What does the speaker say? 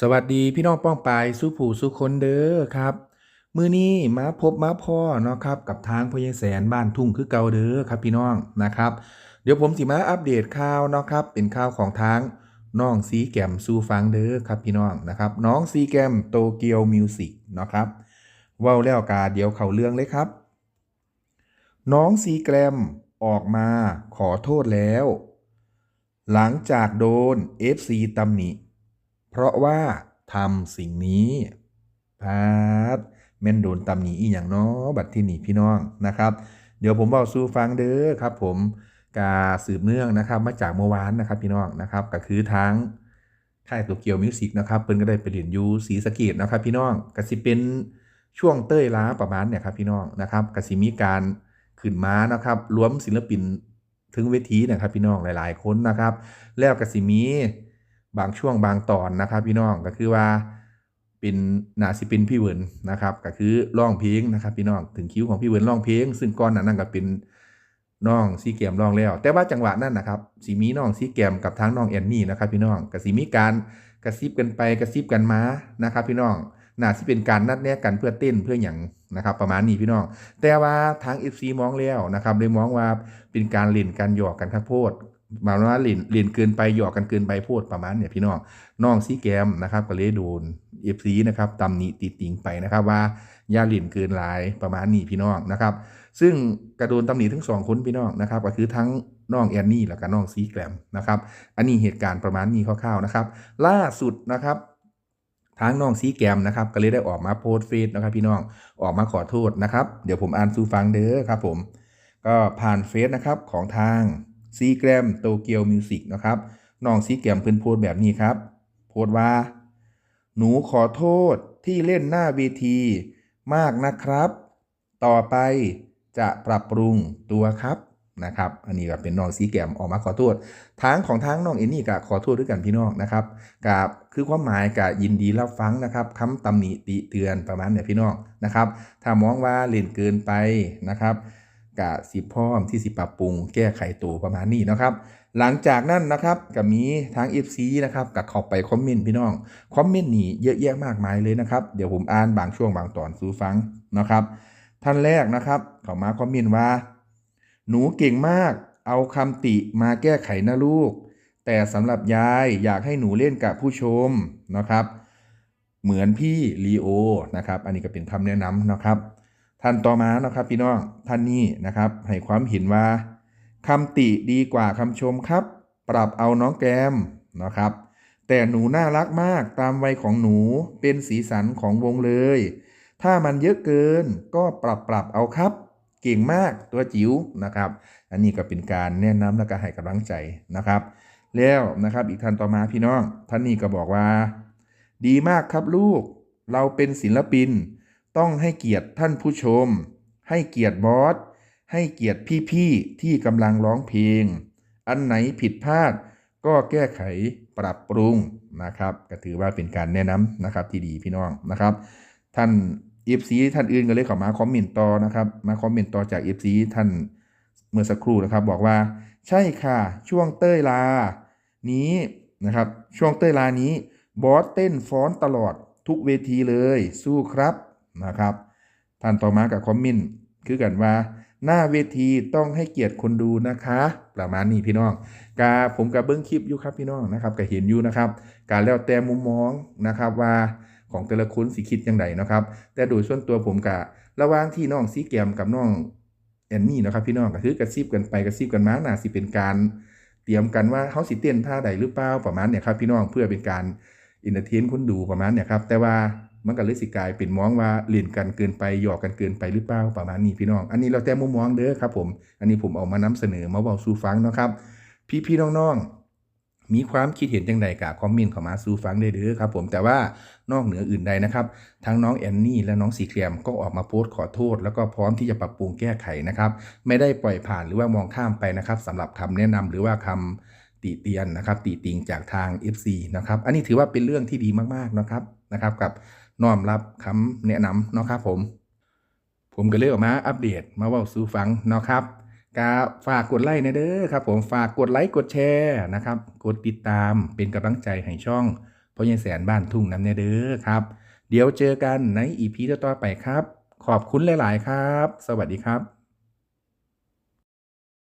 สวัสดีพี่น้องป้องปายสู้ผู้สู้คนเด้อครับ มือนี้มาพบมาพ่อเนาะครับกับทางพญแสนบ้านทุ่งคือเก่าเด้อครับพี่น้องนะครับ เดี๋ยวผมสิมาอัปเดตข่าวเนาะครับเป็นข่าวของทางน้องซีแกมสู้ฟังเด้อครับพี่น้องนะครับน้องซีแกมโตเกียวมิวสิกเนาะครับว้าแล้วกาเดี๋ยวเข้าเรื่องเลยครับ น้องซีแกรมออกมาขอโทษแล้ว หลังจากโดน FC ตำหนิ เพราะว่าทำสิ่งนี้พาดแม่นโดนตำหนิอีอย่างนาะบัดที่นี่พี่น้องนะครับ เดี๋ยวผมบอกสู่ฟังเด้อครับ ผมกาสืบเนื่องนะครับ มาจากเมื่อวานนะครับพี่น้องนะครับ ก็คือทางค่ายโตเกียวมิวสิกนะครับเพิ่นก็ได้ไปเรียนยูศรีสะเกดนะครับ พี่น้องก็สิเป็นช่วงเต้ยล้าประมาณเนี่ยครับพี่น้องนะครับก็สิมีการขึ้นมานะครับรวมศิลปินถึงเวทีเนะครับพี่น้องหลาย ๆ คนนะครับ แล้วก็สิมี บางช่วงบางตอนนะครับ พี่น้องก็คือว่าเป็นนาสิเป็นพี่เวินนะครับ ก็คือร้องเพลงนะครับ พี่น้องถึงคิวของพี่เวินร้องเพลง ซึ่งก้อนนั้นนั่นก็เป็นน้องซีเกมร้องแล้ว แต่ว่าจังหวะนั้นนะครับสีมีน้องซีเกมกับทั้งน้องแอนนี่นะครับ พี่น้องก็สีมีการกระซิบกันไปกระซิบกันมานะครับ พี่น้องน่าสิเป็นการนัดแนะกันเพื่อเต้นเพื่ออย่างนะครับ ประมาณนี้พี่น้อง แต่ว่าทาง FC มองแล้วนะครับเลยมองว่าเป็นการเล่นการหยอกกันข้าโพด มาว่าเล่นเล่นเกินไปหยอกกันเกินไปโพดประมาณเนี่ยพี่น้องน้องซีแกมนะครับก็เลยโดนเอฟซีนะครับตำหนิติดติงไปนะครับว่าย่าเล่นเกินหลายประมาณนี้พี่น้องนะครับ ซึ่งกระโดนตำหนิทั้งสองคนพี่น้องนะครับก็คือทั้งน้องแอนนี่แล้วก็น้องซีแกรมนะครับอันนี้เหตุการณ์ประมาณนี้คร่าวๆนะครับ ล่าสุดนะครับทางน้องซีแกรมนะครับก็เลยได้ออกมาโพสต์เฟซนะครับ พี่น้องออกมาขอโทษนะครับ เดี๋ยวผมอ่านสู่ฟังเด้อครับผม ก็ผ่านเฟซนะครับของทาง ซีแกรมโตเกียวมิวสิกนะครับน้องซีแกรมเพิ่นโพสแบบนี้ครับ โพสว่า หนูขอโทษที่เล่นหน้าเวที มากนะครับ ต่อไปจะปรับปรุงตัวครับนะครับ อันนี้ก็เป็นน้องซีแกรมออกมาขอโทษทางของทางน้องเอ็นนี่ก็ขอโทษด้วยกันพี่น้องนะครับกับคือความหมายกับยินดีรับฟังนะครับคำตำหนิติเตือนประมาณเนี่ยพี่น้องนะครับ ถ้ามองว่าเล่นเกินไปนะครับ กะสิพร้อมที่สิปรับปรุงแก้ไขตัวประมาณนี้นะครับ หลังจากนั้นนะครับก็มีทาง FC นะครับกับเข้าไปคอมเมนต์พี่น้องคอมเมนต์นี่เยอะแยะมากมายเลยนะครับ เดี๋ยวผมอ่านบางช่วงบางตอนสูฟังนะครับ ท่านแรกนะครับเขามาคอมเมนต์ว่า หนูเก่งมาก เอาคำติมาแก้ไขนะลูก แต่สำหรับยายอยากให้หนูเล่นกับผู้ชมนะครับ เหมือนพี่ลีโอนะครับ อันนี้ก็เป็นคำแนะนำนะครับ ท่านต่อมานะครับ พี่น้องท่านนี้นะครับ ให้ความเห็นว่าคำติดีกว่าคำชมครับ ปรับเอาน้องแกมนะครับ แต่หนูน่ารักมากตามวัยของหนูเป็นสีสันของวงเลย ถ้ามันเยอะเกินก็ปรับปรับเอาครับ เก่งมากตัวจิ๋วนะครับ อันนี้ก็เป็นการแนะนำและก็ให้กำลังใจนะครับ แล้วนะครับอีกท่านต่อมาพี่น้องท่านนี้ก็บอกว่า ดีมากครับลูก เราเป็นศิลปิน ต้องให้เกียรติท่านผู้ชม ให้เกียรติบอส ให้เกียรติพี่ๆที่กำลังร้องเพลง อันไหนผิดพลาดก็แก้ไขปรับปรุงนะครับ ก็ถือว่าเป็นการแนะนำนะครับที่ดีพี่น้องนะครับ ท่าน FC ท่านอื่นก็เลยเข้ามาคอมเมนต์ต่อนะครับมาคอมเมนต์ต่อจาก FC ท่านเมื่อสักครู่นะครับ บอกว่าใช่ค่ะช่วงเต้ยลานี้นะครับ ช่วงเต้ยลานี้บอสเต้นฟ้อนตลอดทุกเวทีเลยสู้ครับ นะครับท่านต่อมากับคอมเมนคือกันว่า หน้าเวทีต้องให้เกียรติคนดูนะคะ ประมาณนี้พี่น้องกาผมกับเบิ้งคลิปอยู่ครับพี่น้องนะครับก็เห็นอยู่นะครับ การแล้วแต่มุมมองนะครับว่าของแต่ละคนสิคิดยังไงนะครับ แต่โดยส่วนตัวผมกะระหว่างที่น้องซีแกมกับน้องแอนนี่นะครับพี่น้องก็คือกระซิบกันไปกระซิบกันมาหน่าสิเป็นการเตรียมกันว่าเขาสิเต้นท่าใดหรือเปล่าประมาณเนี่ยครับพี่น้องเพื่อเป็นการอินเตอร์เทนคนดูประมาณเนี่ยครับแต่ว่า มันก็เลยสิกลายเป็นมองว่าเล่นกันเกินไปหยอกกันเกินไปหรือเปล่าประมาณนี้พี่น้อง อันนี้เราแต่มุมมองเด้อครับผม อันนี้ผมเอามานำเสนอมาเบาสู่ฟังนะครับ พี่ๆน้องๆมีความคิดเห็นจังใดกับคอมเมนต์เข้ามาสู่ฟังได้เด้อครับผมแต่ว่านอกเหนืออื่นใดนะครับทั้งน้องแอนนี่และน้องสีเคลียมก็ออกมาโพสต์ขอโทษ แล้วก็พร้อมที่จะปรับปรุงแก้ไขนะครับ ไม่ได้ปล่อยผ่านหรือว่ามองข้ามไปนะครับสำหรับคำแนะนำหรือว่าคำติเตียนนะครับติติงจากทาง FC นะครับอันนี้ถือว่าเป็นเรื่องที่ดีมากๆนะครับนะครับกับ น้อมรับคำแนะนำเนาะครับผม ผมก็เลยออกมาอัปเดตมาเว่าสู่ฟังเนาะครับกาฝากกดไลค์นะเด้อครับผมฝากกดไลค์กดแชร์นะครับกดติดตามเป็นกำลังใจให้ช่องพ่อใหญ่แสนบ้านทุ่งน้ำเนเด้อครับ เดี๋ยวเจอกันในอีพีต่อๆไปครับ ขอบคุณหลาย ๆ ครับ สวัสดีครับ